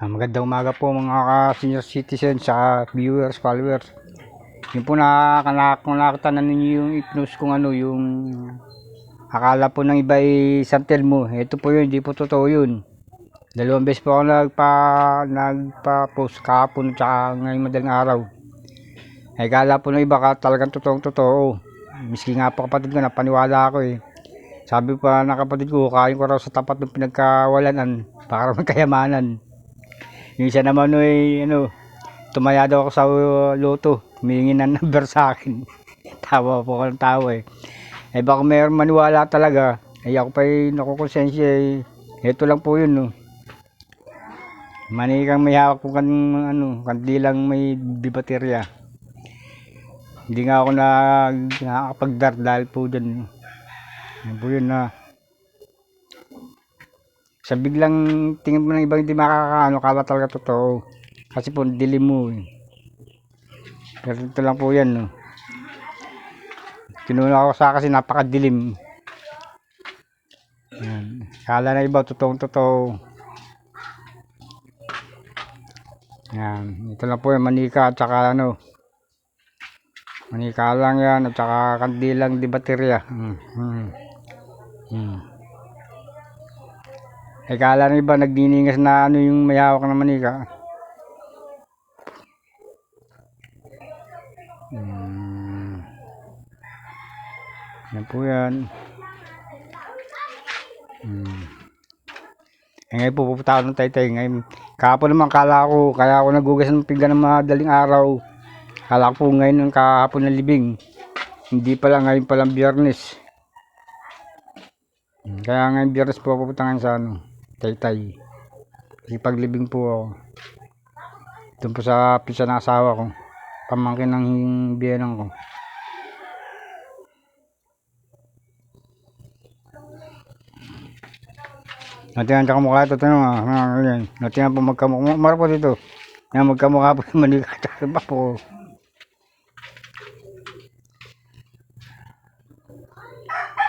Ah, magandang umaga po mga ka-senior citizens sa viewers, followers. Yung po na nakakita na ninyo yung ipnos kung ano, yung akala po ng iba ay San Telmo. Ito po yun, hindi po totoo yun. Dalawang beses po ako nagpa, nagpa-post kahapon at ngayong madaling araw. Ay kala po ng iba ka talagang totoong totoo. Miski nga po kapatid ko, napaniwala ako eh. Sabi pa ng kapatid ko, kain ko raw sa tapat ng pinagkawalanan para magkayamanan. Yung isa naman ay ano, tumaya daw ako sa loto, humingi ng number sa akin. tawa po ako ng tawa eh. Eh baka mayroon maniwala talaga, ay ako pa ay nakukonsensya eh. Ito lang po yun no. Manikang may hawak po kan, ano, kandilang may bibaterya. Hindi nga ako na nakakapagdar dahil po dyan. Yan po yun na. Sa biglang tingin mo ng ibang hindi makakaano, kala talaga totoo. Kasi po, dilim mo eh. Pero ito lang po yan, no. Tinuna ako sa kasi napakadilim. Yan. Kala na iba, totoong totoo. Yan. Ito lang po yung manika at saka ano. Manika lang yan at saka kandilang di baterya. Hmm. Hmm. Hmm. Eh, kala ng iba nagdiningas na ano yung may hawak na manika. Hmm. Yan po yan. Hmm. Eh, ngayon po pupunta ako ng taytay. Ngayon, kahapon naman kala ko, kaya ako nagugas ng pinggan ng madaling araw. Kala ko po ngayon ng kahapon ng libing. Hindi pala, ngayon palang biyernes. Hmm, Kaya ngayon biyernes po pupunta ngayon sa ano, taytay. Ipaglibing po ako. Doon po sa pisa ng asawa ko. Pamangkin ng biyenang ko. Natingan sa kamukha ito, tanong ah. Natingan po magkamukha. Mara po dito. Yan, magkamukha po yung manika. Tsaka po.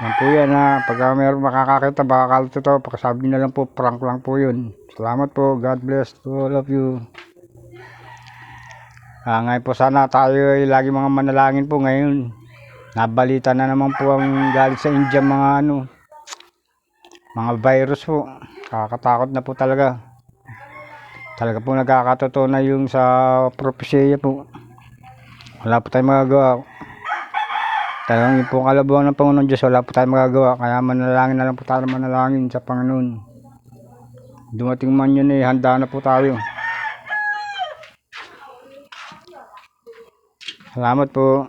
Yan po yan ha. Pagka mayroon makakakita, baka kala totoo. Pagkasabi na lang po, prank lang po yun. Salamat po. God bless to all of you. Ah, ngayon po sana tayo ay lagi mga manalangin po ngayon. Nabalita na naman po ang galing sa India mga ano, mga virus po. Kakatakot na po talaga. Talaga po nagkakatotoo na yung sa propesya po. Wala po tayong magagawa. Talagang yung pong kalabuhan ng Panginoon Diyos, wala po tayong magagawa. Kaya manalangin na lang po tayo manalangin sa Panginoon. Dumating man yun eh, handa na po tayo. Salamat po.